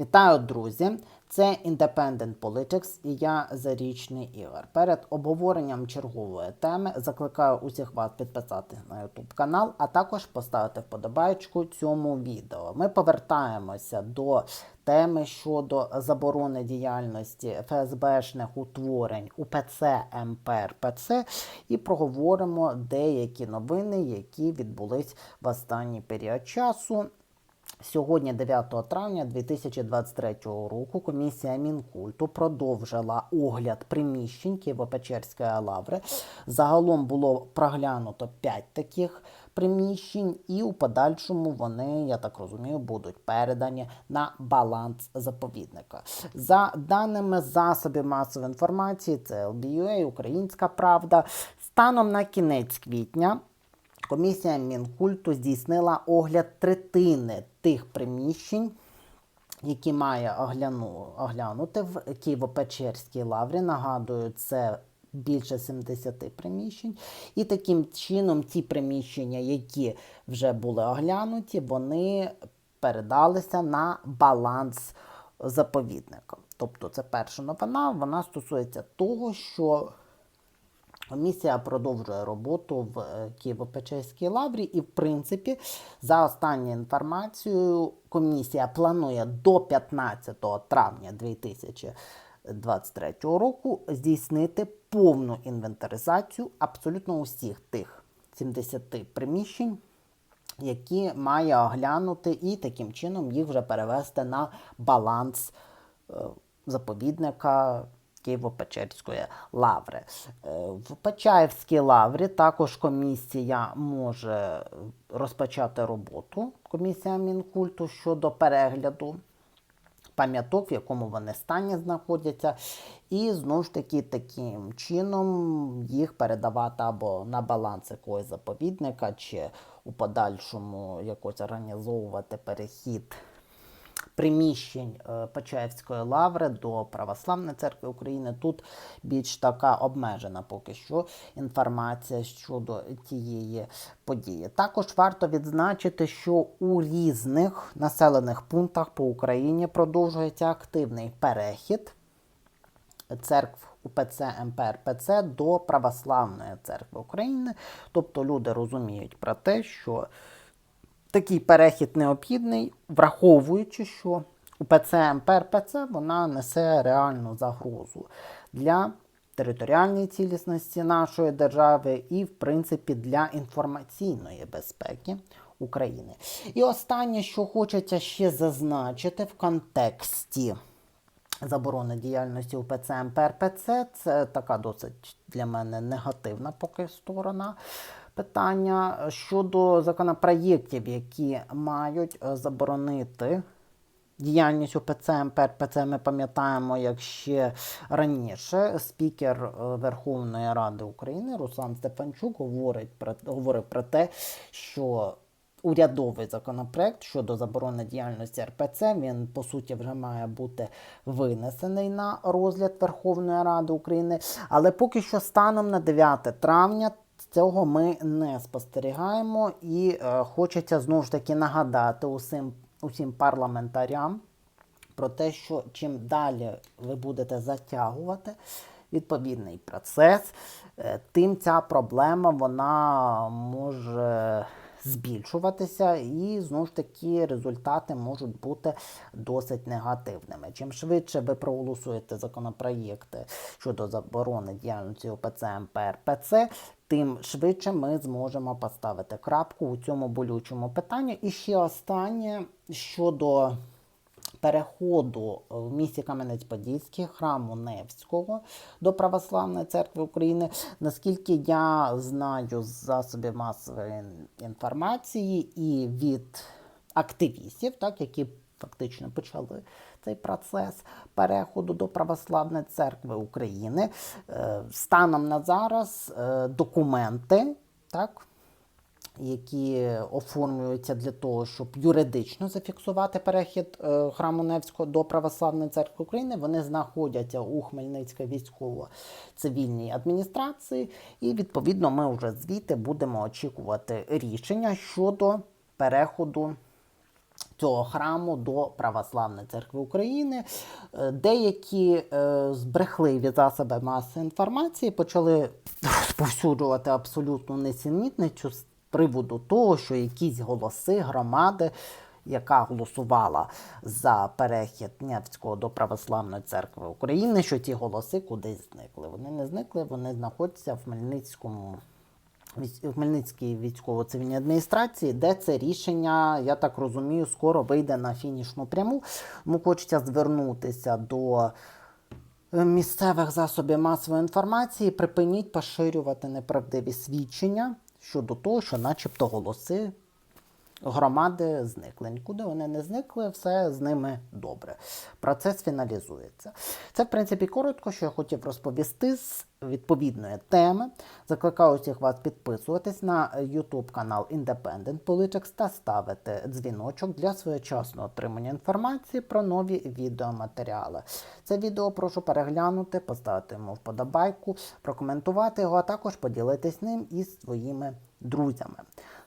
Вітаю, друзі! Це Independent Politics і я Зарічний Ігор. Перед обговоренням чергової теми закликаю усіх вас підписати на YouTube канал, а також поставити вподобайку цьому відео. Ми повертаємося до теми щодо заборони діяльності ФСБшних утворень УПЦ МПРПЦ і проговоримо деякі новини, які відбулись в останній період часу. Сьогодні, 9 травня 2023 року, комісія Мінкульту продовжила огляд приміщень Києво-Печерської лаври. Загалом було проглянуто 5 таких приміщень, і у подальшому вони, я так розумію, будуть передані на баланс заповідника. За даними засобів масової інформації, це LBUA, Українська Правда, станом на кінець квітня. Комісія Мінкульту здійснила огляд третини тих приміщень, які має огляну, оглянути в Києво-Печерській лаврі. Нагадую, це більше 70 приміщень. І таким чином ті приміщення, які вже були оглянуті, вони передалися на баланс заповідника. Тобто, це перша новина. Вона стосується того, що Комісія продовжує роботу в е, Києво-Печерській лаврі, і, в принципі, за останньою інформацією, комісія планує до 15 травня 2023 року здійснити повну інвентаризацію абсолютно усіх тих 70 приміщень, які має оглянути, і таким чином їх вже перевести на баланс е, заповідника. Києво-Печерської лаври. Е, В Почаївській лаврі також комісія може розпочати роботу, комісія Мінкульту щодо перегляду пам'яток, в якому вони стані знаходяться, і знову ж таки таким чином їх передавати або на баланс якогось заповідника, чи у подальшому якось організовувати перехід приміщень е, Почаївської лаври до Православної церкви України. Тут більш така обмежена поки що інформація щодо тієї події. Також варто відзначити, що у різних населених пунктах по Україні продовжується активний перехід церкв УПЦ МПРПЦ до Православної церкви України. Тобто люди розуміють про те, що такий перехід необхідний, враховуючи, що УПЦ МПРПЦ вона несе реальну загрозу для територіальної цілісності нашої держави і, в принципі, для інформаційної безпеки України. І останнє, що хочеться ще зазначити в контексті. Заборони діяльності УПЦ МПРПЦ це така досить для мене негативна поки сторона питання щодо законопроєктів, які мають е, заборонити діяльність УПЦ МПРПЦ. Ми пам'ятаємо, як ще раніше спікер е, Верховної Ради України Руслан Стефанчук говорить про говорив про те, що Урядовий законопроект щодо заборони діяльності РПЦ він по суті вже має бути винесений на розгляд Верховної Ради України. Але поки що станом на 9 травня цього ми не спостерігаємо, і е, хочеться знову ж таки нагадати усім, усім парламентарям про те, що чим далі ви будете затягувати відповідний процес, е, тим ця проблема вона може збільшуватися, і знову ж таки результати можуть бути досить негативними. Чим швидше ви проголосуєте законопроєкти щодо заборони діяльності ОПЦ МПРПЦ, тим швидше ми зможемо поставити крапку у цьому болючому питанні. І ще останнє щодо переходу в місті Кам'янець-Подільський храму Невського до Православної церкви України. Наскільки я знаю з засобів масової інформації і від активістів, так, які фактично почали цей процес переходу до Православної церкви України, е, станом на зараз е, документи, так, які оформлюються для того, щоб юридично зафіксувати перехід е, храму Невського до Православної церкви України, вони знаходяться у Хмельницькій військово-цивільній адміністрації, і відповідно ми вже звідти будемо очікувати рішення щодо переходу цього храму до Православної церкви України. Е, Деякі е, збрехливі засоби масової інформації почали розповсюджувати абсолютну несенітницю з приводу того, що якісь голоси громади, яка голосувала за перехід Невського до Православної церкви України, що ці голоси кудись зникли. Вони не зникли, вони знаходяться в Хмельницькому в Хмельницькій військово-цивільній адміністрації, де це рішення, я так розумію, скоро вийде на фінішну пряму. Тому хочеться звернутися до місцевих засобів масової інформації, припиніть поширювати неправдиві свідчення щодо того, що начебто голоси громади зникли. Нікуди вони не зникли, все з ними добре. Процес фіналізується. Це, в принципі, коротко, що я хотів розповісти з відповідної теми. Закликаю усіх вас підписуватись на YouTube канал Independent Politics та ставити дзвіночок для своєчасного отримання інформації про нові відеоматеріали. Це відео прошу переглянути, поставити йому вподобайку, прокоментувати його, а також поділитись ним із своїми друзями.